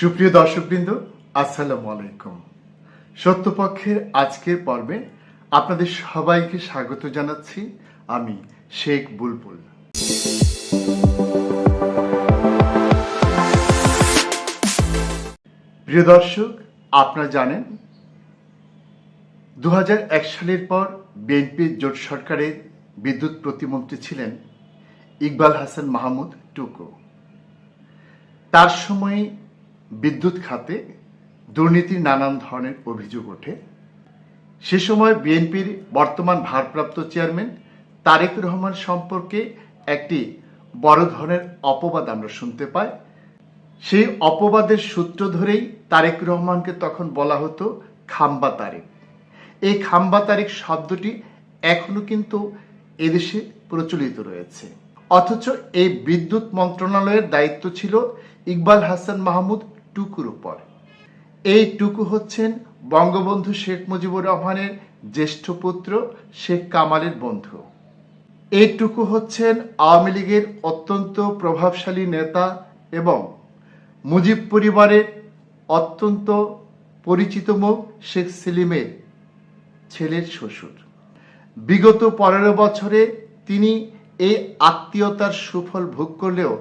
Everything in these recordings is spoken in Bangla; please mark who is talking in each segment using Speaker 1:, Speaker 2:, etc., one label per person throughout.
Speaker 1: সুপ্রিয় দর্শকবৃন্দ, আসসালামু আলাইকুম। সত্যপক্ষের আজকের পর্বে আপনাদের সবাইকে স্বাগত জানাচ্ছি আমি শেখ বুলবুল। প্রিয় দর্শক, আপনারা জানেন দু হাজার এক সালের পর বিএনপির জোট সরকারের বিদ্যুৎ প্রতিমন্ত্রী ছিলেন ইকবাল হাসান মাহমুদ টুকু। তার সময়ে বিদ্যুৎ খাতে দুর্নীতির নানান ধরনের অভিযোগ ওঠে। সে সময় বিএনপির বর্তমান ভারপ্রাপ্ত চেয়ারম্যান তারেক রহমান সম্পর্কে একটি বড় ধরনের অপবাদ আমরা শুনতে পাই। সেই অপবাদের সূত্র ধরেই তারেক রহমানকে তখন বলা হতো খাম্বা তারেক। এই খাম্বা তারেক শব্দটি এখনও কিন্তু এদেশে প্রচলিত রয়েছে। অথচ এই বিদ্যুৎ মন্ত্রণালয়ের দায়িত্ব ছিল ইকবাল হাসান মাহমুদ টুকুর উপর। এই টুকু হচ্ছেন বঙ্গবন্ধু শেখ মুজিবুর রহমানের জ্যেষ্ঠ পুত্র শেখ কামালের বন্ধু। এই টুকু হচ্ছেন আওয়ামী লীগের অত্যন্ত প্রভাবশালী নেতা এবং মুজিব পরিবারের অত্যন্ত পরিচিত মুখ শেখ সেলিমের ছেলের শ্বশুর। বিগত পনেরো বছরে তিনি এই আত্মীয়তার সুফল ভোগ করলেও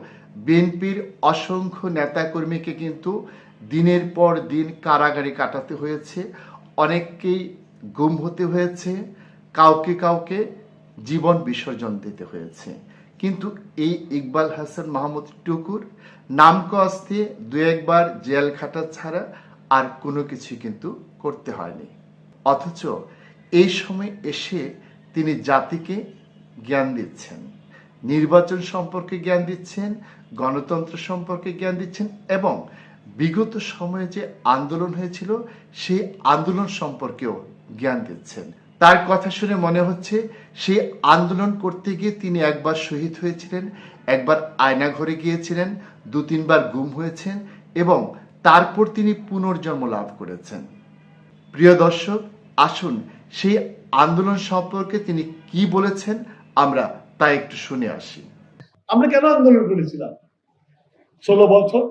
Speaker 1: বিএনপির অসংখ্য নেতাকর্মীকে কিন্তু দিনের পর দিন কারাগারে কাটাতে হয়েছে, অনেককেই গুম হতে হয়েছে, কাউকে কাউকে জীবন বিসর্জন দিতে হয়েছে। কিন্তু এই ইকবাল হাসান মাহমুদ টুকুর নাম কস্তে দু একবার জেল খাটা ছাড়া আর কোনো কিছু কিন্তু করতে হয়নি। অথচ এই সময় এসে তিনি জাতিকে জ্ঞান দিচ্ছেন। নির্বাচন সম্পর্কে জ্ঞান দিচ্ছেন, গণতন্ত্র সম্পর্কে জ্ঞান দিচ্ছেন এবং বিগত সময়ে যে আন্দোলন হয়েছিল, সেই আন্দোলন সম্পর্কেও জ্ঞান দিচ্ছেন। তার কথা শুনে মনে হচ্ছে, সেই আন্দোলন করতে গিয়ে তিনি একবার শহীদ হয়েছিলেন, একবার আয়নাঘরে গিয়েছিলেন দু তিনবার গুম হয়েছেন এবং তারপর তিনি পুনর্জন্ম লাভ করেছেন। প্রিয় দর্শক, আসুন সেই আন্দোলন সম্পর্কে তিনি কি বলেছেন, আমরা তা একটু শুনে আসি।
Speaker 2: আমরা কেন আন্দোলন করেছিলাম? ষোলো বছর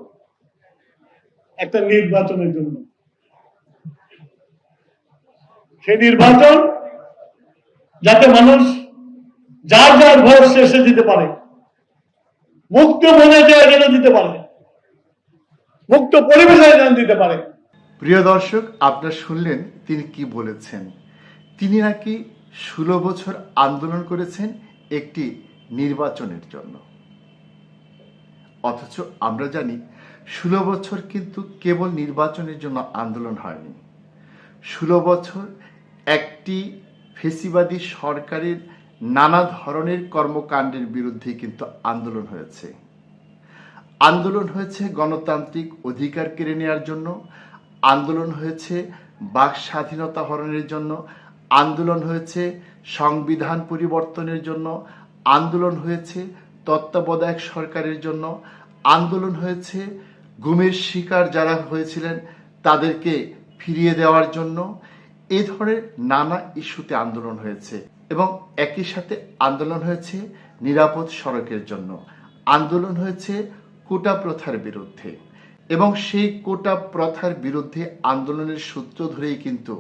Speaker 2: একটা নির্বাচনের জন্য। সে নির্বাচন যাতে মানুষ যার যার ভোট শেষে দিতে পারে। মুক্ত মনে যায় যেন দিতে পারে। মুক্ত পরিবেশে যেন দিতে পারে।
Speaker 1: প্রিয় দর্শক আপনারা শুনলেন তিনি কি বলেছেন। তিনি নাকি ষোলো বছর আন্দোলন করেছেন একটি নির্বাচনের জন্য। অথচ আমরা জানি, ষোলো বছর কিন্তু কেবল নির্বাচনের জন্য আন্দোলন হয়নি। ষোলো বছর একটি ফেসিবাদী সরকারের নানা ধরনের কর্মকাণ্ডের বিরুদ্ধে কিন্তু আন্দোলন হয়েছে। আন্দোলন হয়েছে গণতান্ত্রিক অধিকার কেড়ে নেওয়ার জন্য, আন্দোলন হয়েছে বাক স্বাধীনতা হরণের জন্য আন্দোলন হয়েছে সংবিধান পরিবর্তনের জন্য, আন্দোলন হয়েছে তত্ত্বাবধায়ক সরকারের জন্য, আন্দোলন হয়েছে গুমের শিকার যারা হয়েছিলেন তাদেরকে ফিরিয়ে দেওয়ার জন্য। এই ধরনের নানা ইস্যুতে আন্দোলন হয়েছে এবং একই সাথে আন্দোলন হয়েছে নিরাপদ সড়কের জন্য। আন্দোলন হয়েছে কোটা প্রথার বিরুদ্ধে এবং সেই কোটা প্রথার বিরুদ্ধে আন্দোলনের সূত্র ধরেই কিন্তু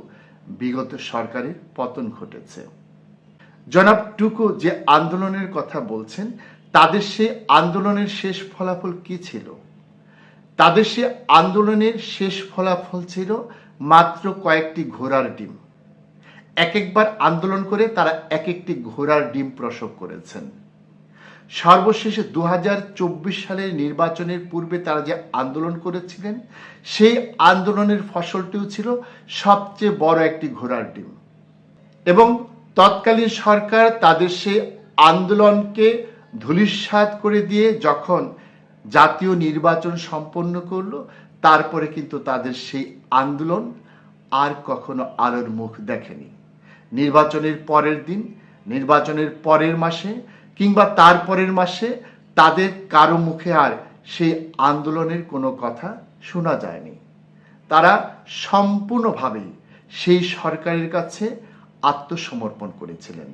Speaker 1: বিগত সরকারের পতন ঘটেছে। জনাব টুকু যে আন্দোলনের কথা বলছেন, তাদের সে আন্দোলনের শেষ ফলাফল কি ছিল? তাদের সে আন্দোলনের শেষ ফলাফল ছিল মাত্র কয়েকটি ঘোড়ার ডিম। এক একবার আন্দোলন করে তারা এক একটি ঘোড়ার ডিম প্রসব করেছেন। সর্বশেষে দু হাজার চব্বিশ সালের নির্বাচনের পূর্বে তারা যে আন্দোলন করেছিলেন, সেই আন্দোলনের ফসলটিও ছিল সবচেয়ে বড় একটি ঘোড়ার ডিম। এবং তৎকালীন সরকার তাদের সেই আন্দোলনকে ধূলিসাৎ করে দিয়ে যখন জাতীয় নির্বাচন সম্পন্ন করল, তারপরে কিন্তু তাদের সেই আন্দোলন আর কখনো আলোর মুখ দেখেনি। নির্বাচনের পরের দিন, নির্বাচনের পরের মাসে কিংবা তারপরের মাসে তাদের কারও মুখে আর সেই আন্দোলনের কোনো কথা শোনা যায়নি। তারা সম্পূর্ণভাবেই সেই সরকারের কাছে আত্মসমর্পণ করেছিলেন।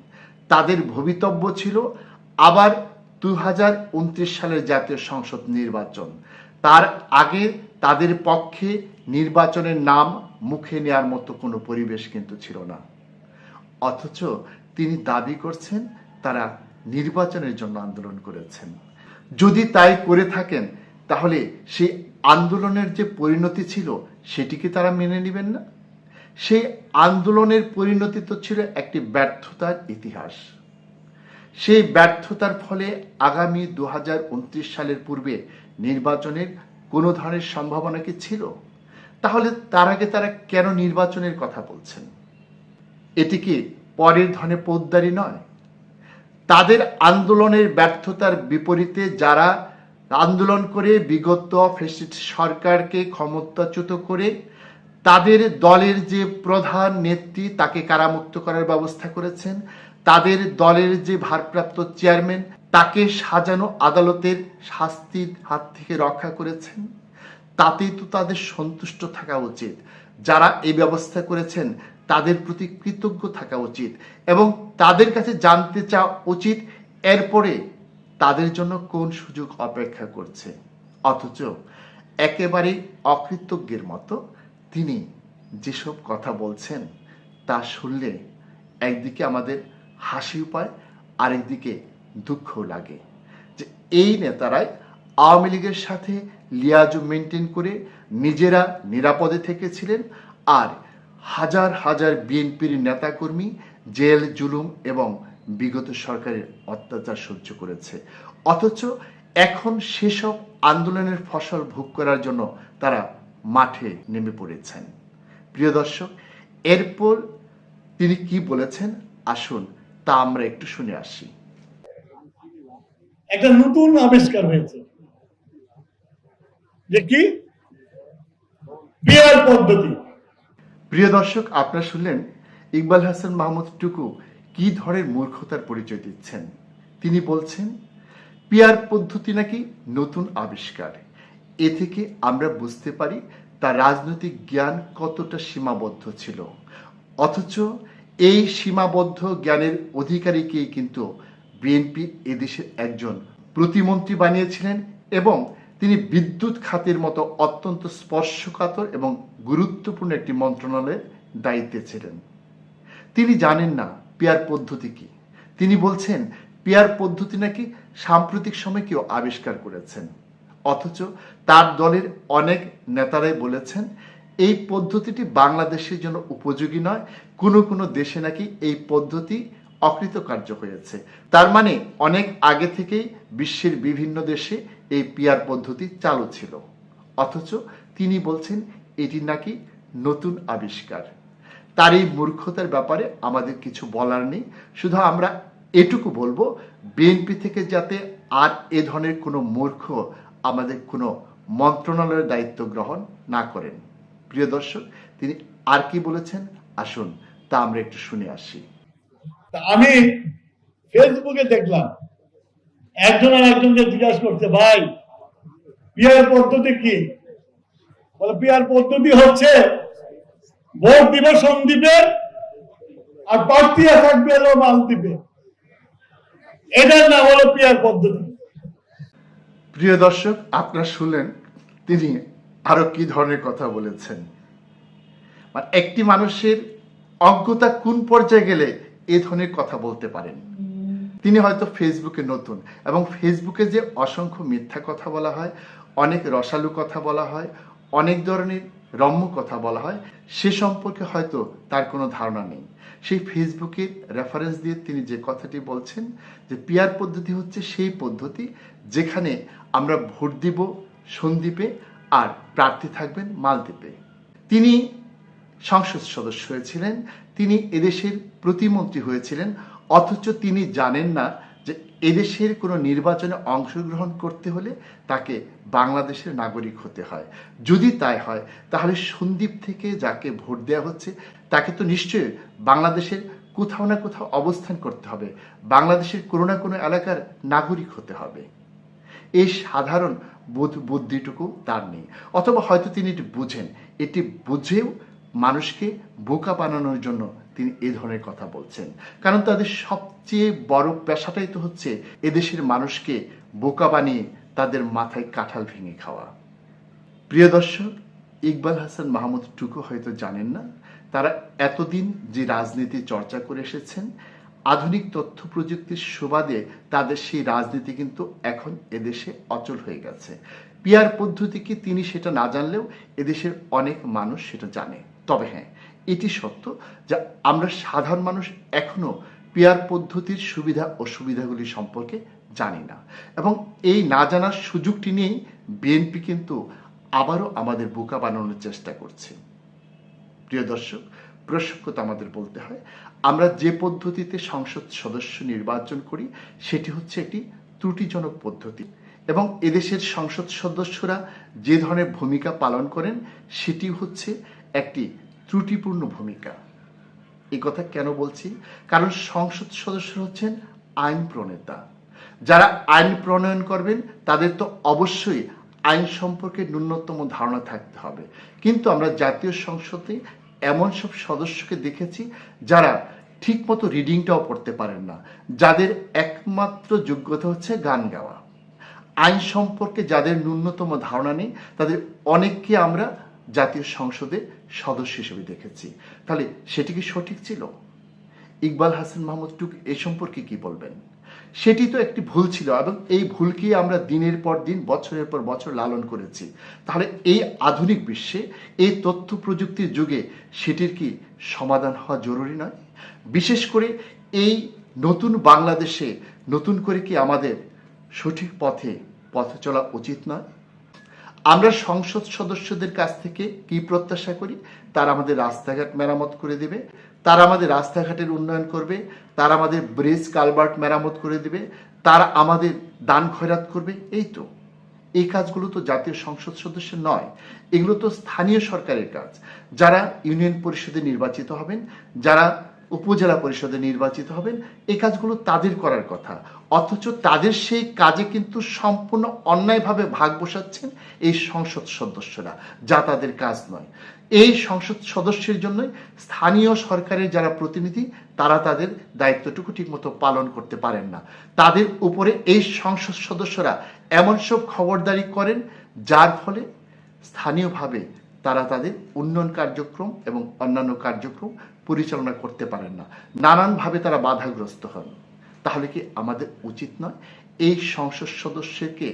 Speaker 1: তাদের ভবিতব্য ছিল আবার দু হাজার উনত্রিশ সালের জাতীয় সংসদ নির্বাচন। তার আগে তাদের পক্ষে নির্বাচনের নাম মুখে নেয়ার মতো কোনো পরিবেশ কিন্তু ছিল না। অথচ তিনি দাবি করছেন, তারা নির্বাচনের জন্য আন্দোলন করেছেন। যদি তাই করে থাকেন, তাহলে সেই আন্দোলনের যে পরিণতি ছিল সেটিকে তারা মেনে নেবেন না? সেই আন্দোলনের পরিণতি তো ছিল একটি ব্যর্থতার ইতিহাস। সেই ব্যর্থতার ফলে আগামী দু হাজার উনত্রিশ সালের পূর্বে নির্বাচনের কোনো ধরনের সম্ভাবনা কি ছিল? তাহলে তার আগে তারা কেন নির্বাচনের কথা বলছেন? এটি কি পরের ধনে পৌদ্দারি নয়? তাদের আন্দোলনের ব্যর্থতার বিপরীতে যারা আন্দোলন করে বিগত ফেসিস্ট সরকারকে ক্ষমতাচ্যুত করে, তাদের দলের যে প্রধান নেত্রী তাকে কারামুক্ত করার ব্যবস্থা করেছেন, তাদের দলের যে ভারপ্রাপ্ত চেয়ারম্যান তাকে সাজানো আদালতের শাস্তির হাত থেকে রক্ষা করেছেন। তাতেই তো তাদের সন্তুষ্ট থাকা উচিত। যারা এই ব্যবস্থা করেছেন তাদের প্রতি কৃতজ্ঞ থাকা উচিত এবং তাদের কাছে জানতে চাওয়া উচিত এরপরে তাদের জন্য কোন সুযোগ অপেক্ষা করছে। অথচ একেবারেই অকৃতজ্ঞের মতো তিনি যেসব কথা বলছেন তা শুনলে একদিকে আমাদের হাসি পায়, আরেকদিকে দুঃখ লাগে। যে এই নেতারাই আওয়ামী লীগের সাথে লিয়াজু মেনটেন করে নিজেরা নিরাপদে থেকেছিলেন আর হাজার হাজার বিএনপির নেতাকর্মী, জেল, জুলুম এবং বিগত সরকারের অত্যাচার সহ্য করেছে। অথচ এখন সেসব আন্দোলনের ফসল ভোগ করার জন্য তারা মাঠে নেমে পড়েছেন। প্রিয় দর্শক, এরপর তিনি কি বলেছেন? আসুন, তা আমরা একটু শুনে আসি।
Speaker 2: একটা নতুন আবিষ্কার হয়েছে। যে কি? বিয়ার পদ্ধতি।
Speaker 1: প্রিয় দর্শক, আপনারা শুনলেন ইকবাল হাসান মাহমুদ টুকু কি ধরনের মূর্খতার পরিচয় দিচ্ছেন? তিনি বলছেন, পিয়ার পদ্ধতি নাকি নতুন আবিষ্কার। এ থেকে আমরা বুঝতে পারি তার রাজনৈতিক জ্ঞান কতটা সীমাবদ্ধ ছিল। অথচ এই সীমাবদ্ধ জ্ঞানের অধিকারীকেই কিন্তু বিএনপি এদেশের একজন প্রতিমন্ত্রী বানিয়েছিলেন এবং তিনি বিদ্যুৎ খাতের মতো অত্যন্ত স্পর্শকাতর এবং গুরুত্বপূর্ণ একটি মন্ত্রণালয়ের দায়িত্বে ছিলেন। তিনি জানেন না পেয়ার পদ্ধতি কি। তিনি বলছেন, পেয়ার পদ্ধতি নাকি সাম্প্রতিক সময় কেউ আবিষ্কার করেছেন। অথচ তার দলের অনেক নেতারাই বলেছেন, এই পদ্ধতিটি বাংলাদেশের জন্য উপযোগী নয়, কোনো কোনো দেশে নাকি এই পদ্ধতি অকৃতকার্য হয়েছে। তার মানে অনেক আগে থেকেই বিশ্বের বিভিন্ন দেশে এই পিয়ার পদ্ধতি চালু ছিল। অথচ তিনি বলছেন, এটি নাকি নতুন আবিষ্কার। তার এই মূর্খতার ব্যাপারে আমাদের কিছু বলার নেই। শুধু আমরা এটুকু বলব, বিএনপি থেকে যাতে আর এ ধরনের কোনো মূর্খ আমাদের কোনো মন্ত্রণালয়ের দায়িত্ব গ্রহণ না করেন। প্রিয় দর্শক, তিনি আর কি বলেছেন? আসুন, তা আমরা একটু শুনে আসি।
Speaker 2: আমি ফেসবুকে দেখলাম একজন আর একজনকে জিজ্ঞাসা করছে, ভাই, পিয়ার পদ্ধতি কি? বলে, পিয়ার পদ্ধতি হচ্ছে ভোট দিবে সন্দীপে আর প্রার্থী থাকবে হলো মালদ্বীপে। এটার নাম হলো পিয়ার পদ্ধতি।
Speaker 1: প্রিয় দর্শক, আপনারা শুনলেন তিনি আরও কি ধরনের কথা বলেছেন। মানে একটি মানুষের অজ্ঞতা কোন পর্যায়ে গেলে এ ধরনের কথা বলতে পারেন? তিনি হয়তো ফেসবুকে নতুন এবং ফেসবুকে যে অসংখ্য মিথ্যা কথা বলা হয়, অনেক রসালু কথা বলা হয়, অনেক ধরনের রম্য কথা বলা হয়, সে সম্পর্কে হয়তো তার কোনো ধারণা নেই। সেই ফেসবুকের রেফারেন্স দিয়ে তিনি যে কথাটি বলছেন, যে পিয়ার পদ্ধতি হচ্ছে সেই পদ্ধতি যেখানে আমরা ভোট দিব সন্দ্বীপে আর প্রার্থী থাকবেন মালদ্বীপে তিনি সংসদ সদস্য হয়েছিলেন, তিনি এদেশের প্রতিমন্ত্রী হয়েছিলেন অথচ তিনি জানেন না যে এদেশের কোনো নির্বাচনে অংশগ্রহণ করতে হলে তাকে বাংলাদেশের নাগরিক হতে হয়। যদি তাই হয়, তাহলে সন্দ্বীপ থেকে যাকে ভোট দেওয়া হচ্ছে, তাকে তো নিশ্চয়ই বাংলাদেশের কোথাও না কোথাও অবস্থান করতে হবে। বাংলাদেশের কোনো না কোনো এলাকার নাগরিক হতে হবে। এই সাধারণ বোধ বুদ্ধিটুকু তার নেই। অথবা হয়তো তিনি এটি বুঝেন। এটি বুঝেও মানুষকে বোকা বানানোর জন্য তিনি এ ধরনের কথা বলছেন। কারণ তাদের সবচেয়ে বড় পেশাটাই তো হচ্ছে এদেশের মানুষকে বোকা বানিয়ে তাদের মাথায় কাঁঠাল ভেঙে খাওয়া। প্রিয় দর্শক, ইকবাল হাসান মাহমুদ টুকু হয়তো জানেন না, তারা এতদিন যে রাজনীতি চর্চা করে এসেছেন, আধুনিক তথ্য প্রযুক্তির সুবাদে তাদের সেই রাজনীতি কিন্তু এখন এদেশে অচল হয়ে গেছে। পিয়ার পদ্ধতি কি তিনি সেটা না জানলেও এদেশের অনেক মানুষ সেটা জানে। তবে হ্যাঁ এটি সত্য যা আমরা সাধারণ মানুষ এখনও পিয়ার পদ্ধতির সুবিধা ও সুবিধাগুলি সম্পর্কে জানি না। এবং এই না জানার সুযোগটি নিয়েই বিএনপি কিন্তু আবারও আমাদের বোকা বানানোর চেষ্টা করছে। প্রিয় দর্শক, প্রসঙ্গত আমাদের বলতে হয়, আমরা যে পদ্ধতিতে সংসদ সদস্য নির্বাচন করি, সেটি হচ্ছে একটি ত্রুটিজনক পদ্ধতি। এবং এদেশের সংসদ সদস্যরা যে ধরনের ভূমিকা পালন করেন, সেটি হচ্ছে একটি ত্রুটিপূর্ণ ভূমিকা। এই কথা কেন বলছি? কারণ সংসদ সদস্য হচ্ছেন আইন প্রণেতা। যারা আইন প্রণয়ন করবেন, তাদের তো অবশ্যই আইন সম্পর্কে ন্যূনতম ধারণা থাকতে হবে। কিন্তু আমরা জাতীয় সংসদে এমন সব সদস্যকে দেখেছি, যারা ঠিকমতো রিডিংটাও পড়তে পারেন না। যাদের একমাত্র যোগ্যতা হচ্ছে গান গাওয়া। আইন সম্পর্কে যাদের ন্যূনতম ধারণা নেই, তাদের অনেককে আমরা জাতীয় সংসদে সদস্য হিসেবে দেখেছি। তাহলে সেটি কি সঠিক ছিল? ইকবাল হাসান মাহমুদ টুক এ সম্পর্কে কি বলবেন? সেটি তো একটি ভুল ছিল এবং এই ভুলকে আমরা দিনের পর দিন, বছরের পর বছর লালন করেছি। তাহলে এই আধুনিক বিশ্বে এই তথ্য প্রযুক্তির যুগে সেটির কি সমাধান হওয়া জরুরি নয়? বিশেষ করে এই নতুন বাংলাদেশে নতুন করে কি আমাদের সঠিক পথে পথ চলা উচিত নয়? আমরা সংসদ সদস্যদের কাছ থেকে কি প্রত্যাশা করি? তারা আমাদের রাস্তাঘাট মেরামত করে দেবে। তারা আমাদের রাস্তাঘাটের উন্নয়ন করবে। তারা আমাদের ব্রিজ কালভার্ট মেরামত করে দেবে। তারা আমাদের দান খয়রাত করবে। এই তো। এই কাজগুলো তো জাতীয় সংসদ সদস্য নয়। এগুলো তো স্থানীয় সরকারের কাজ। যারা ইউনিয়ন পরিষদে নির্বাচিত হবেন, যারা উপজেলা পরিষদে নির্বাচিত হবেন, এই কাজগুলো তাদের করার কথা। অথচ তাদের সেই কাজে কিন্তু সম্পূর্ণ অন্যায়ভাবে ভাগ বসাচ্ছেন এই সংসদ সদস্যরা, যা তাদের কাজ নয়। এই সংসদ সদস্যের জন্যই স্থানীয় সরকারের যারা প্রতিনিধি, তারা তাদের দায়িত্বটুকু ঠিকমতো পালন করতে পারেন না। তাদের উপরে এই সংসদ সদস্যরা এমন সব খবরদারি করেন, যার ফলে স্থানীয়ভাবে তারা তাদের উন্নয়ন কার্যক্রম এবং অন্যান্য কার্যক্রম পরিচালনা করতে পারেন না। নানানভাবে তারা বাধাগ্রস্ত হন। তাহলে কি আমাদের উচিত নয় এই সংসদ সদস্যকে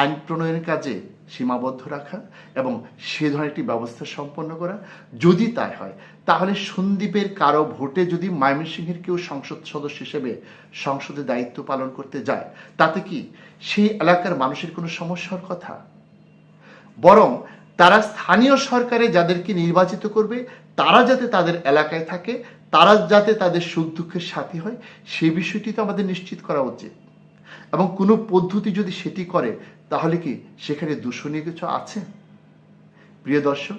Speaker 1: আইন প্রণয়নের কাজে সীমাবদ্ধ রাখা এবং সে ধরনের একটি ব্যবস্থা সম্পন্ন করা? যদি তাই হয়, তাহলে সন্দীপের কারও ভোটে যদি ময়মনসিংহের কেউ সংসদ সদস্য হিসেবে সংসদে দায়িত্ব পালন করতে যায়, তাতে কি সেই এলাকার মানুষের কোনো সমস্যার কথা? বরং তারা স্থানীয় সরকারে যাদেরকে নির্বাচিত করবে, তারা যাতে তাদের এলাকায় থাকে তারা যাতে তাদের সুখ দুঃখের সাথী হয় সেই বিষয়টি তো আমাদের নিশ্চিত করা উচিত। এবং কোনো পদ্ধতি যদি সেটি করে, তাহলে কি সেখানে দূষণীয় কিছু আছে? প্রিয় দর্শক,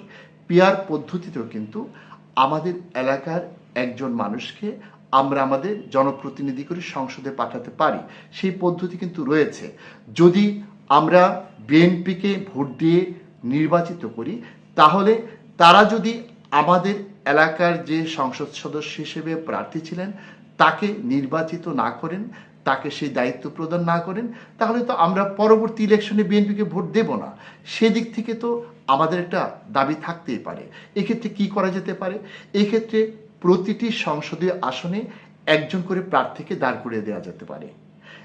Speaker 1: পিয়ার পদ্ধতিতেও কিন্তু আমাদের এলাকার একজন মানুষকে আমরা আমাদের জনপ্রতিনিধি করে সংসদে পাঠাতে পারি। সেই পদ্ধতি কিন্তু রয়েছে। যদি আমরা বিএনপিকে ভোট দিয়ে নির্বাচিত করি, তাহলে তারা যদি আমাদের এলাকার যে সংসদ সদস্য হিসেবে প্রার্থী ছিলেন, তাকে নির্বাচিত না করেন, তাকে সেই দায়িত্ব প্রদান না করেন, তাহলে তো আমরা পরবর্তী ইলেকশনে বিএনপিকে ভোট দেব না। সেদিক থেকে তো আমাদের একটা দাবি থাকতেই পারে। এক্ষেত্রে কি করা যেতে পারে? এক্ষেত্রে প্রতিটি সংসদীয় আসনে একজন করে প্রার্থীকে দাঁড় করিয়ে দেওয়া যেতে পারে।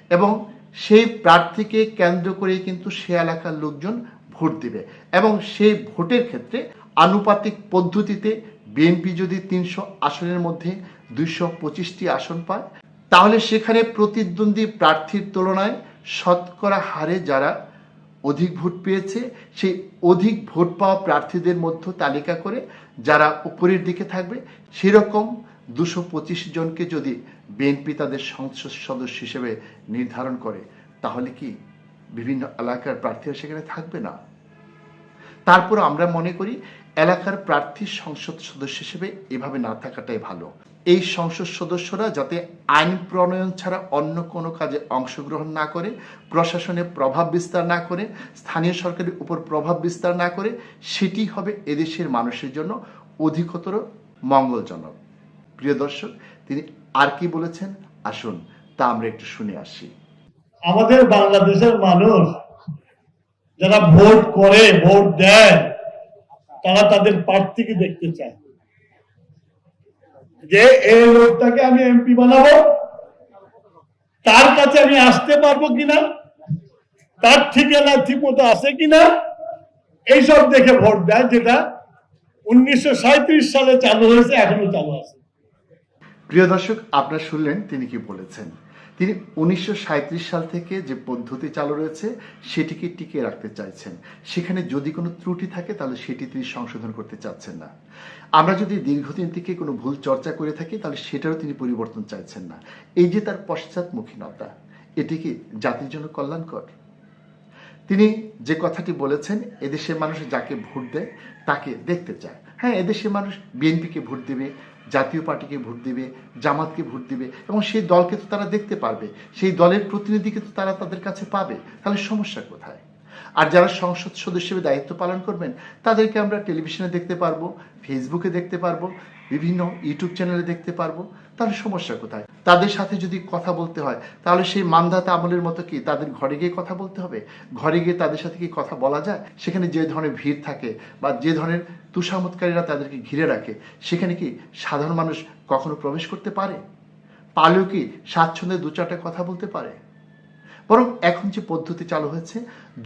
Speaker 1: এবং সেই প্রার্থীকে কেন্দ্র করেই কিন্তু সে এলাকার লোকজন ভোট দিবে। এবং সেই ভোটের ক্ষেত্রে আনুপাতিক পদ্ধতিতে বিএনপি যদি তিনশো আসনের মধ্যে দুইশো পঁচিশটি আসন পায়, তাহলে সেখানে প্রতিদ্বন্দ্বী প্রার্থীর তুলনায় শতকরা হারে যারা অধিক ভোট পেয়েছে, সেই অধিক ভোট পাওয়া প্রার্থীদের মধ্যে তালিকা করে যারা উপরের দিকে থাকবে, সেরকম দুশো পঁচিশ জনকে যদি বিএনপি তাদের সংসদ সদস্য হিসেবে নির্ধারণ করে, তাহলে কি বিভিন্ন এলাকার প্রার্থীরা সেখানে থাকবে না? তারপর আমরা মনে করি এলাকার প্রার্থী সংসদ সদস্য হিসেবে এভাবে না থাকাটাই ভালো। এই সংসদ সদস্যরা যাতে আইন প্রণয়ন ছাড়া অন্য কোনো কাজে অংশগ্রহণ না করে, প্রশাসনে প্রভাব বিস্তার না করে, স্থানীয় সরকারের উপর প্রভাব বিস্তার না করে, সেটি হবে এদেশের মানুষের জন্য অধিকতর মঙ্গলজনক। প্রিয় দর্শক, তিনি আর কি বলেছেন? আসুন, তা আমরা একটু শুনে আসি।
Speaker 2: আমাদের বাংলাদেশের মানুষ যারা ভোট করে, ভোট দেয় তারা তাদের প্রার্থীকে দেখতে চায়। যে এই লোকটাকে আমি এমপি বানাবো, তার কাছে আমি আসতে পারব কিনা, তার ঠিকানা ঠিক মতো আছে কিনা, এইসব দেখে ভোট দেয় যেটা উনিশশো সাঁইত্রিশ সালে চালু হয়েছে, এখনও চালু আছে।
Speaker 1: প্রিয় দর্শক, আপনারা শুনলেন তিনি কি বলেছেন। তিনি উনিশশো সাঁইত্রিশ সাল থেকে যে পদ্ধতি চালু রয়েছে, সেটিকে টিকিয়ে রাখতে চাইছেন। সেখানে যদি কোনো ত্রুটি থাকে, তাহলে সেটি তিনি সংশোধন করতে চাচ্ছেন না। আমরা যদি দীর্ঘদিন থেকে কোনো ভুল চর্চা করে থাকি, তাহলে সেটারও তিনি পরিবর্তন চাইছেন না। এই যে তার পশ্চাৎমুখীনতা এটি কি জাতির জন্য কল্যাণকর? তিনি যে কথাটি বলেছেন, এদেশের মানুষ যাকে ভোট দেয়, তাকে দেখতে চায়। হ্যাঁ এদেশের মানুষ বিএনপিকে ভোট দেবে জাতীয় পার্টিকে ভোট দেবে, জামাতকে ভোট দেবে এবং সেই দলকে তো তারা দেখতে পারবে, সেই দলের প্রতিনিধিকে তো তারা তাদের কাছে পাবে, তাহলে সমস্যা কোথায়? আর যারা সংসদ সদস্য হিসেবে দায়িত্ব পালন করবেন, তাদেরকে আমরা টেলিভিশনে দেখতে পারব, ফেসবুকে দেখতে পারব বিভিন্ন ইউটিউব চ্যানেলে দেখতে পারব। তাহলে সমস্যা কোথায়? তাদের সাথে যদি কথা বলতে হয়, তাহলে সেই মান্ধাতা আমলের মতো কি? তাদের ঘরে গিয়ে কথা বলতে হবে? ঘরে গিয়ে তাদের সাথে কি কথা বলা যায়? সেখানে যে ধরনের ভিড় থাকে বা যে ধরনের তুষামতকারীরা তাদেরকে ঘিরে রাখে, সেখানে কি সাধারণ মানুষ কখনো প্রবেশ করতে পারে? পারলেও কি স্বাচ্ছন্দ্যে দু চারটা কথা বলতে পারে? বরং এখন যে পদ্ধতি চালু হয়েছে,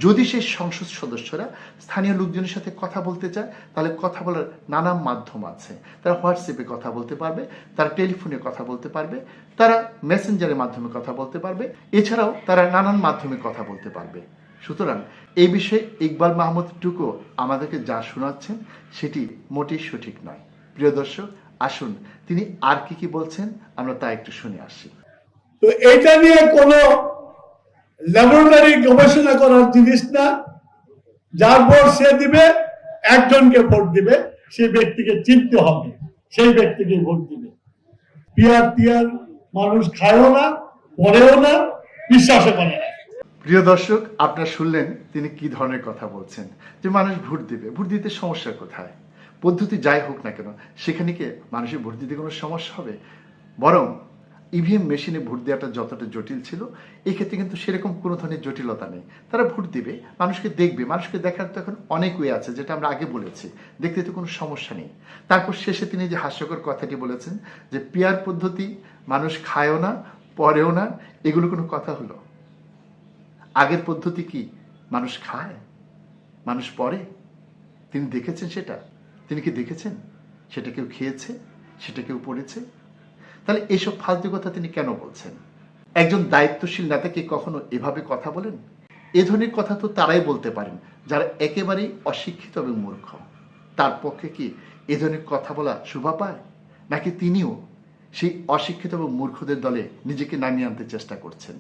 Speaker 1: যদি সেই সংসদ সদস্যরা স্থানীয় লোকজনের সাথে কথা বলতে চায়, তাহলে কথা বলার নানা মাধ্যম আছে। তারা হোয়াটসঅ্যাপে কথা বলতে পারবে, তারা টেলিফোনে কথা বলতে পারবে, তারা মেসেঞ্জারের মাধ্যমে কথা বলতে পারবে, এছাড়াও তারা নানান মাধ্যমে কথা বলতে পারবে। সুতরাং এই বিষয়ে ইকবাল মাহমুদ টুকু আমাদেরকে যা শোনাচ্ছেন, সেটি মোটেই সঠিক নয়। প্রিয় দর্শক, আসুন, তিনি আর কি কি বলছেন, আমরা তা একটু শুনে আসি।
Speaker 2: তো এটা নিয়ে কোনো ল্যাবরেটরি গবেষণা করার জিনিস না। যার ভোট সে দিবে, একজনকে ভোট দিবে সেই ব্যক্তিকে চিনতে হবে, সেই ব্যক্তিকে ভোট দিবে। পিয়ার টিয়ার মানুষ খায়ও না পড়েও না, বিশ্বাসও করে না।
Speaker 1: প্রিয় দর্শক, আপনারা শুনলেন তিনি কি ধরনের কথা বলছেন। যে মানুষ ভোট দিবে, ভোট দিতে সমস্যা কোথায়? পদ্ধতি যাই হোক না কেন, সেখানে কি মানুষের ভোট দিতে কোনো সমস্যা হবে? বরং ইভিএম মেশিনে ভোট দেওয়াটা যতটা জটিল ছিল এক্ষেত্রে কিন্তু সেরকম কোনো ধরনের জটিলতা নেই। তারা ভোট দিবে, মানুষকে দেখবে, মানুষকে দেখার তো এখন অনেক ওয়ে আছে, যেটা আমরা আগে বলেছি। দেখতে তো কোনো সমস্যা নেই। তারপর শেষে তিনি যে হাস্যকর কথাটি বলেছেন যে, পিয়ার পদ্ধতি, মানুষ খায়ও না, পরেও না, এগুলো কোনো কথা হলো। আগের পদ্ধতি কি, মানুষ খায়? মানুষ পরে? তিনি দেখেছেন সেটা। তিনি কি দেখেছেন? সেটা কেউ খেয়েছে? সেটা কেউ পড়েছে? তাহলে এসব ফালতু কথা তিনি কেন বলছেন? একজন দায়িত্বশীল নেতা কি কখনো এভাবে কথা বলেন? এ ধরনের কথা তো তারাই বলতে পারেন, যারা একেবারেই অশিক্ষিত এবং মূর্খ। তার পক্ষে কি এ ধরনের কথা বলা শোভা পায়? নাকি তিনিও সেই অশিক্ষিত এবং মূর্খদের দলে নিজেকে নামিয়ে আনতে চেষ্টা করছেন?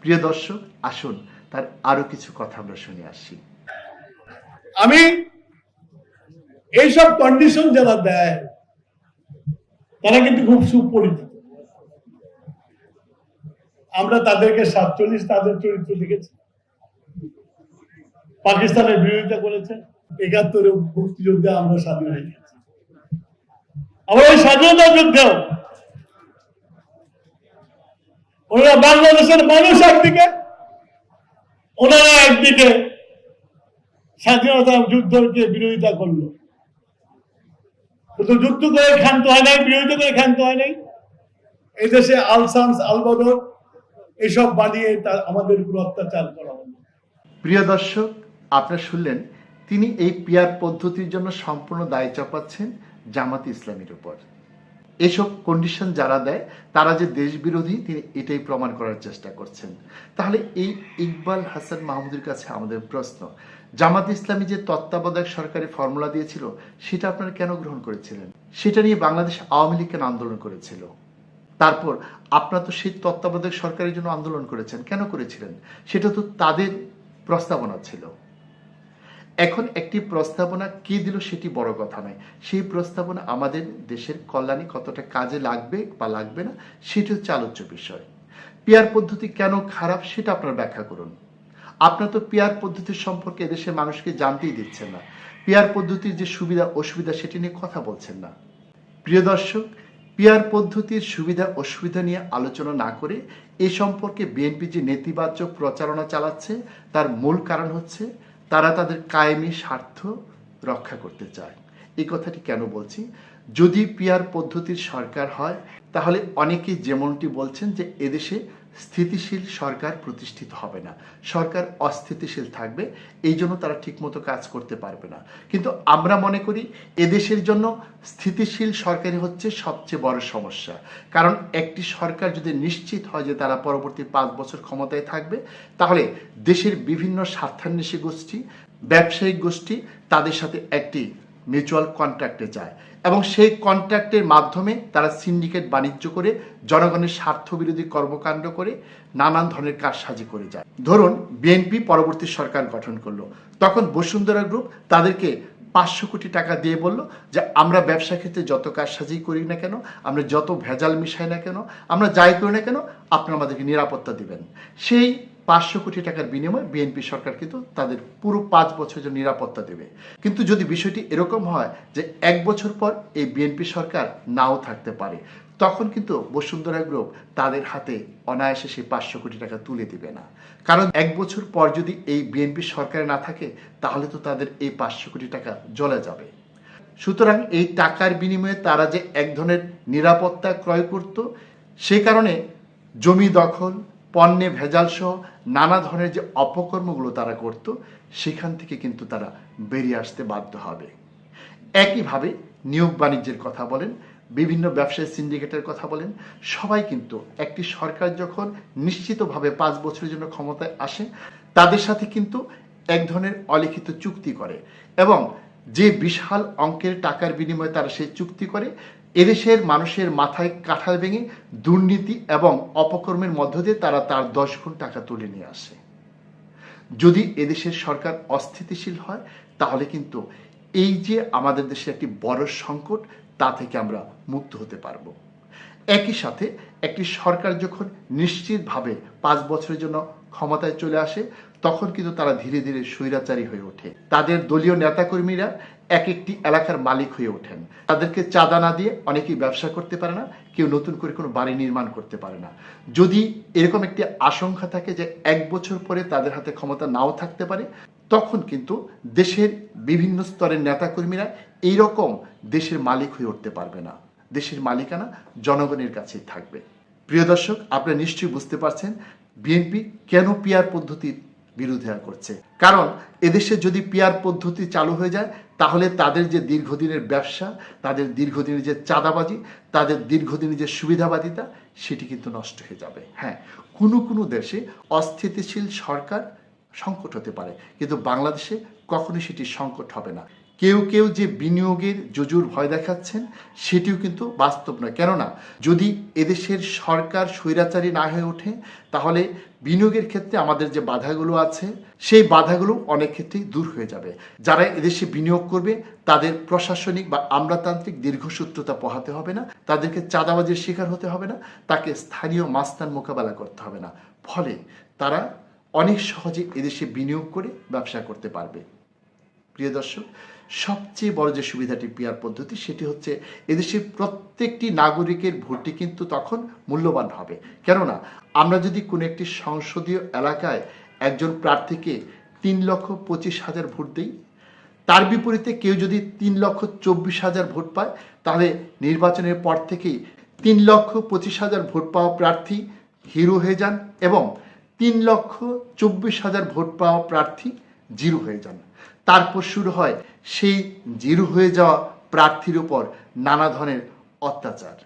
Speaker 1: প্রিয় দর্শক, আসুন তার আরও কিছু কথা আমরা শুনে আসি।
Speaker 2: আমি এইসব কন্ডিশন যারা দেয় তারা কিন্তু খুব সুপরিচিত। আমরা তাদেরকে সাতচল্লিশ, তাদের চরিত্র দেখেছি। পাকিস্তানের বিরোধিতা করেছে। একাত্তরে মুক্তিযুদ্ধে আমরা স্বাধীন হয়ে গেছি। আমরা এই স্বাধীনতা যুদ্ধেও ওনারা বাংলাদেশের মানুষ একদিকে, ওনারা একদিকে স্বাধীনতা যুদ্ধকে বিরোধিতা করল। শুধু যুদ্ধ করে ক্ষান্ত হয় নাই, বিরোধিতা করে ক্ষান্ত হয় নাই। আলসামস আলবদর, এসব বানিয়ে তার আমাদের উপর অত্যাচার করা
Speaker 1: প্রিয় দর্শক, আপনারা শুনলেন, তিনি এই পিয়ার পদ্ধতির জন্য সম্পূর্ণ দায় চাপাচ্ছেন জামাত ইসলামীর উপর। এসব কন্ডিশন যারা দেয়, তারা যে দেশ বিরোধী তিনি এটাই প্রমাণ করার চেষ্টা করছেন। তাহলে এই ইকবাল হাসান মাহমুদের কাছে আমাদের প্রশ্ন জামাত ইসলামী যে তত্ত্বাবধায়ক সরকারি ফর্মুলা দিয়েছিল, সেটা আপনারা কেন গ্রহণ করেছিলেন? সেটা নিয়ে বাংলাদেশ আওয়ামী লীগ কেন আন্দোলন করেছিল? তারপর আপনারা তো সেই তত্ত্বাবধায়ক সরকারের জন্য আন্দোলন করেছেন, কেন করেছিলেন? সেটা তো তাদের প্রস্তাবনা ছিল। এখন একটি প্রস্তাবনা কি দিল সেটি বড় কথা নয়। সেই প্রস্তাবনা আমাদের দেশের কল্যাণে কতটা কাজে লাগবে বা লাগবে না, সেটি হচ্ছে আলোচ্য বিষয়। পিয়ার পদ্ধতি কেন খারাপ, সেটা আপনারা ব্যাখ্যা করুন। আপনার তো পিয়ার পদ্ধতির সম্পর্কে এদেশের মানুষকে জানতেই দিচ্ছেন না। পিয়ার পদ্ধতির যে সুবিধা, অসুবিধা, সেটি নিয়ে কথা বলছেন না। প্রিয় দর্শক পিয়ার পদ্ধতির সুবিধা, অসুবিধা নিয়ে আলোচনা না করে এ সম্পর্কে বিএনপি যে নেতিবাচক প্রচারণা চালাচ্ছে, তার মূল কারণ হচ্ছে তারা তাদের কায়েমি স্বার্থ রক্ষা করতে চায়। এই কথাটি কেন বলছি? যদি পিয়ার পদ্ধতির সরকার হয়, তাহলে অনেকেই যেমনটি বলছেন যে এদেশে স্থিতিশীল সরকার প্রতিষ্ঠিত হবে না। সরকার অস্থিতিশীল থাকবে, এই জন্য তারা ঠিকমতো কাজ করতে পারবে না। কিন্তু আমরা মনে করি, এদেশের জন্য স্থিতিশীল সরকারই হচ্ছে সবচেয়ে বড় সমস্যা। কারণ একটি সরকার যদি নিশ্চিত হয় যে তারা পরবর্তী পাঁচ বছর ক্ষমতায় থাকবে, তাহলে দেশের বিভিন্ন স্বার্থান্বেষী গোষ্ঠী, ব্যবসায়িক গোষ্ঠী, তাদের সাথে একটি মিউচুয়াল কন্ট্রাক্টে যায়। এবং সেই কন্ট্রাক্টের মাধ্যমে তারা সিন্ডিকেট বাণিজ্য করে, জনগণের স্বার্থ বিরোধী কর্মকাণ্ড করে, নানান ধরনের কারসাজি করে যায়। ধরুন বিএনপি পরবর্তী সরকার গঠন করল। তখন বসুন্ধরা গ্রুপ তাদেরকে পাঁচশো কোটি টাকা দিয়ে বলল যে, আমরা ব্যবসা ক্ষেত্রে যত কারসাজি করি না কেন, আমরা যত ভেজাল মিশাই না কেন, আমরা যাই করি না কেন আপনারা আমাদেরকে নিরাপত্তা দিবেন। সেই পাঁচশো কোটি টাকার বিনিময়ে বিএনপি সরকার কিন্তু তাদের পুরো পাঁচ বছর জন্য নিরাপত্তা দেবে। কিন্তু যদি বিষয়টি এরকম হয় যে এক বছর পর এই বিএনপি সরকার নাও থাকতে পারে, তখন কিন্তু বসুন্ধরা গ্রুপ তাদের হাতে অনায়াসে সেই পাঁচশো কোটি টাকা তুলে দিবে না। কারণ এক বছর পর যদি এই বিএনপি সরকার না থাকে, তাহলে তো তাদের এই পাঁচশো কোটি টাকা জ্বলে যাবে। সুতরাং এই টাকার বিনিময়ে তারা যে এক ধরনের নিরাপত্তা ক্রয় করত সে কারণে জমি দখল পণ্যে ভেজাল সহ নানা ধরনের যে অপকর্মগুলো তারা করত, সেখান থেকে কিন্তু তারা বেরিয়ে আসতে বাধ্য হবে। একইভাবে নিয়োগ বাণিজ্যের কথা বলেন, বিভিন্ন ব্যবসায়ী সিন্ডিকেটের কথা বলেন, সবাই কিন্তু একটি সরকার যখন নিশ্চিতভাবে পাঁচ বছরের জন্য ক্ষমতায় আসে, তাদের সাথে কিন্তু এক ধরনের অলিখিত চুক্তি করে এবং যে বিশাল অঙ্কের টাকার বিনিময়ে তারা সেই চুক্তি করে এদেশের মানুষের মাথায় কাঁঠাল ভেঙে দুর্নীতি এবং অপকর্মের মধ্য দিয়ে তারা তার দশ গুণ টাকা তুলে নিয়ে আসে। যদি এদেশের সরকার অস্থিতিশীল হয়, তাহলে কিন্তু এই যে আমাদের দেশে একটি বড় সংকট, তা থেকে আমরা মুক্ত হতে পারব। একই সাথে একটি সরকার যখন নিশ্চিতভাবে পাঁচ বছরের জন্য ক্ষমতায় চলে আসে তখন কিন্তু তারা ধীরে ধীরে স্বৈরাচারী হয়ে ওঠে। তাদের দলীয় নেতাকর্মীরা এক একটি এলাকার মালিক হয়ে ওঠেন। তাদেরকে চাঁদা না দিয়ে অনেকেই ব্যবসা করতে পারে না, কেউ নতুন করে কোনো বাড়ি নির্মাণ করতে পারে না। যদি এরকম একটি আশঙ্কা থাকে যে এক বছর পরে তাদের হাতে ক্ষমতা নাও থাকতে পারে, তখন কিন্তু দেশের বিভিন্ন স্তরের নেতাকর্মীরা এইরকম দেশের মালিক হয়ে উঠতে পারবে না। দেশের মালিকানা জনগণের কাছেই থাকবে। প্রিয় দর্শক, আপনারা নিশ্চয়ই বুঝতে পারছেন, বিএনপি কেন পিয়ার পদ্ধতির বিরোধিতা করছে। কারণ এদেশে যদি পিয়ার পদ্ধতি চালু হয়ে যায়, তাহলে তাদের যে দীর্ঘদিনের ব্যবসা, তাদের দীর্ঘদিনের যে চাঁদাবাজি, তাদের দীর্ঘদিনের যে সুবিধাবাদিতা, সেটি কিন্তু নষ্ট হয়ে যাবে। হ্যাঁ কোনো কোনো দেশে অস্থিতিশীল সরকার সংকট হতে পারে, কিন্তু বাংলাদেশে কখনোই সেটি সংকট হবে না। কেউ কেউ যে বিনিয়োগের জজুর ভয় দেখাচ্ছেন, সেটিও কিন্তু বাস্তব নয়। কেননা, যদি এদেশের সরকার স্বৈরাচারী না হয়ে ওঠে, তাহলে বিনিয়োগের ক্ষেত্রে আমাদের যে বাধাগুলো আছে, সেই বাধাগুলো অনেক ক্ষেত্রেই দূর হয়ে যাবে। যারা এদেশে বিনিয়োগ করবে, তাদের প্রশাসনিক বা আমলাতান্ত্রিক দীর্ঘসূত্রতা পোহাতে হবে না, তাদেরকে চাঁদাবাজির শিকার হতে হবে না, তাকে স্থানীয় মাস্তান মোকাবেলা করতে হবে না। ফলে তারা অনেক সহজে এদেশে বিনিয়োগ করে ব্যবসা করতে পারবে। প্রিয় দর্শক সবচেয়ে বড় যে সুবিধাটি পিয়ার পদ্ধতি, সেটি হচ্ছে এদেশের প্রত্যেকটি নাগরিকের ভোটটি কিন্তু তখন মূল্যবান হবে। কেননা, আমরা যদি কোনো একটি সংসদীয় এলাকায় একজন প্রার্থীকে তিন লক্ষ পঁচিশ হাজার ভোট দিই, তার বিপরীতে কেউ যদি তিন লক্ষ চব্বিশ হাজার ভোট পায়, তাহলে নির্বাচনের পর থেকেই তিন লক্ষ পঁচিশ হাজার ভোট পাওয়া প্রার্থী হিরো হয়ে যান এবং তিন লক্ষ চব্বিশ হাজার ভোট পাওয়া প্রার্থী জিরো হয়ে যান। তারপর শুরু হয় সেই জিরো হয়ে যাওয়া প্রার্থীর উপর নানা ধরনের অত্যাচার।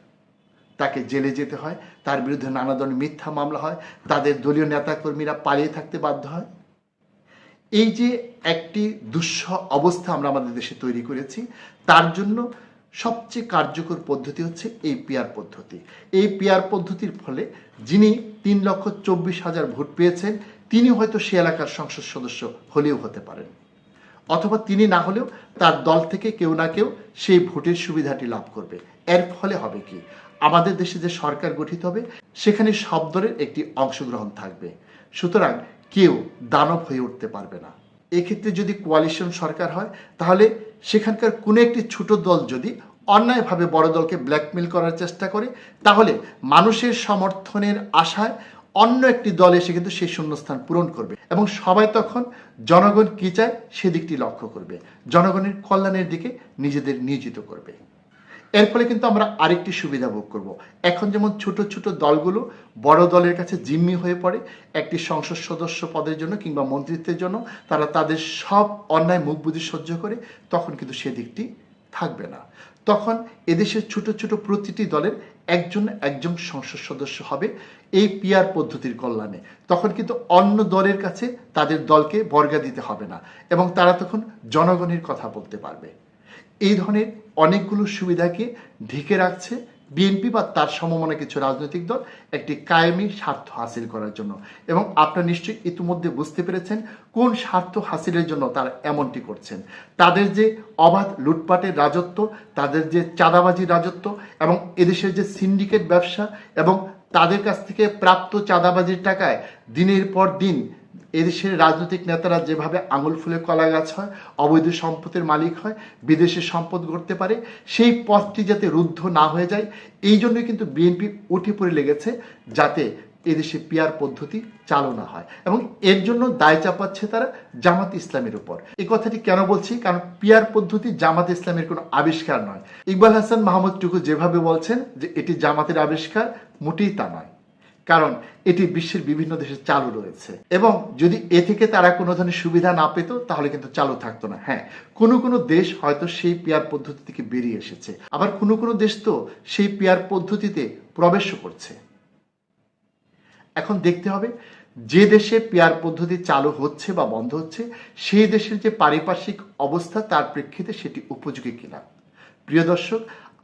Speaker 1: তাকে জেলে যেতে হয়, তার বিরুদ্ধে নানা ধরনের মিথ্যা মামলা হয়, তাদের দলীয় নেতাকর্মীরা পালিয়ে থাকতে বাধ্য হয়। এই যে একটি দুঃসহ অবস্থা আমরা আমাদের দেশে তৈরি করেছি, তার জন্য সবচেয়ে কার্যকর পদ্ধতি হচ্ছে এই পিয়ার পদ্ধতি। এই পিয়ার পদ্ধতির ফলে যিনি তিন লক্ষ চব্বিশ হাজার ভোট পেয়েছেন, তিনি হয়তো সে এলাকার সংসদ সদস্য হলেও হতে পারেন। অথবা তিনি না হলেও তার দল থেকে কেউ না কেউ সেই ভোটের সুবিধাটি লাভ করবে। এর ফলে হবে কি? আমাদের দেশে যে সরকার গঠিত হবে, সেখানে সব দলের একটি অংশগ্রহণ থাকবে। সুতরাং কেউ দানব হয়ে উঠতে পারবে না। এক্ষেত্রে যদি কোয়ালিশন সরকার হয়, তাহলে সেখানকার কোনো একটি ছোট দল যদি অন্যায়ভাবে বড় দলকে ব্ল্যাকমেল করার চেষ্টা করে, তাহলে মানুষের সমর্থনের আশায় অন্য একটি দল এসে কিন্তু সেই শূন্যস্থান পূরণ করবে এবং সবাই তখন জনগণ কি চায়? সেদিকটি লক্ষ্য করবে। জনগণের কল্যাণের দিকে নিজেদের নিয়োজিত করবে। এর ফলে কিন্তু আমরা আরেকটি সুবিধা ভোগ করব। এখন যেমন ছোট ছোট দলগুলো বড় দলের কাছে জিম্মি হয়ে পড়ে, একটি সংসদ সদস্য পদের জন্য কিংবা মন্ত্রিত্বের জন্য তারা তাদের সব অন্যায় মুখ বুঝি সহ্য করে, তখন কিন্তু সেদিকটি থাকবে না। তখন এদেশের ছোট ছোট প্রতিটি দলের একজন একজন সংসদ সদস্য হবে। এই পিয়ার পদ্ধতির কল্যাণে। তখন কিন্তু অন্য দলের কাছে তাদের দলকে বর্গা দিতে হবে না এবং তারা তখন জনগণের কথা বলতে পারবে। এই ধরনের অনেকগুলো সুবিধাকে ঢেকে রাখছে বিএনপি বা তার সমমনা কিছু রাজনৈতিক দল একটি কায়েমি স্বার্থ হাসিল করার জন্য। এবং আপনারা নিশ্চয়ই ইতিমধ্যে বুঝতে পেরেছেন কোন স্বার্থ হাসিলের জন্য তারা এমনটি করছেন। তাদের যে অবাধ লুটপাটের রাজত্ব, তাদের যে চাঁদাবাজির রাজত্ব এবং এদেশের যে সিন্ডিকেট ব্যবসা এবং তাদের কাছ থেকে প্রাপ্ত চাঁদাবাজির টাকায় দিনের পর দিন এদেশের রাজনৈতিক নেতারা যেভাবে আঙুল ফুলে কলা গাছ হয়, অবৈধ সম্পদের মালিক হয়, বিদেশে সম্পদ গড়তে পারে, সেই পথটি যাতে রুদ্ধ না হয়ে যায়, এই জন্যই কিন্তু বিএনপি উঠে পড়ে লেগেছে যাতে এদেশে পিয়ার পদ্ধতি চালু না হয় এবং এর জন্য দায় চাপাচ্ছে তারা জামাত ইসলামের উপর। এই কথাটি কেন বলছি? কারণ পিয়ার পদ্ধতি জামাত ইসলামের কোনো আবিষ্কার নয়। ইকবাল হাসান মাহমুদ টুকু যেভাবে বলছেন যে এটি জামাতের আবিষ্কার, মোটেই তা নয়। কারণ এটি বিশ্বের বিভিন্ন দেশে চালু রয়েছে। এবং যদি এ থেকে তারা কোনো ধরনের সুবিধা না পেত, তাহলে কিন্তু চালু থাকতো না। হ্যাঁ কোনো কোনো দেশ হয়তো সেই পেয়ার পদ্ধতি থেকে বেরিয়ে এসেছে। আবার কোনো কোনো দেশ তো সেই পেয়ার পদ্ধতিতে প্রবেশও করছে। এখন দেখতে হবে, যে দেশে পেয়ার পদ্ধতি চালু হচ্ছে বা বন্ধ হচ্ছে, সেই দেশের যে পারিপার্শ্বিক অবস্থা তার প্রেক্ষিতে সেটি উপযোগী কিনা। প্রিয় দর্শক,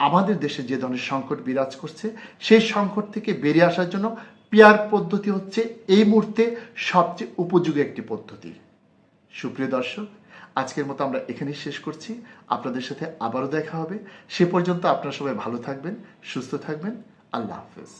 Speaker 1: আমাদের দেশে যে ধরনের সংকট বিরাজ করছে, সেই সংকট থেকে বেরিয়ে আসার জন্য পেয়ার পদ্ধতি হচ্ছে এই মুহূর্তে সবচেয়ে উপযোগী একটি পদ্ধতি। সুপ্রিয় দর্শক, আজকের মতো আমরা এখানেই শেষ করছি। আপনাদের সাথে আবারও দেখা হবে। সে পর্যন্ত আপনারা সবাই ভালো থাকবেন, সুস্থ থাকবেন। আল্লাহ হাফেজ।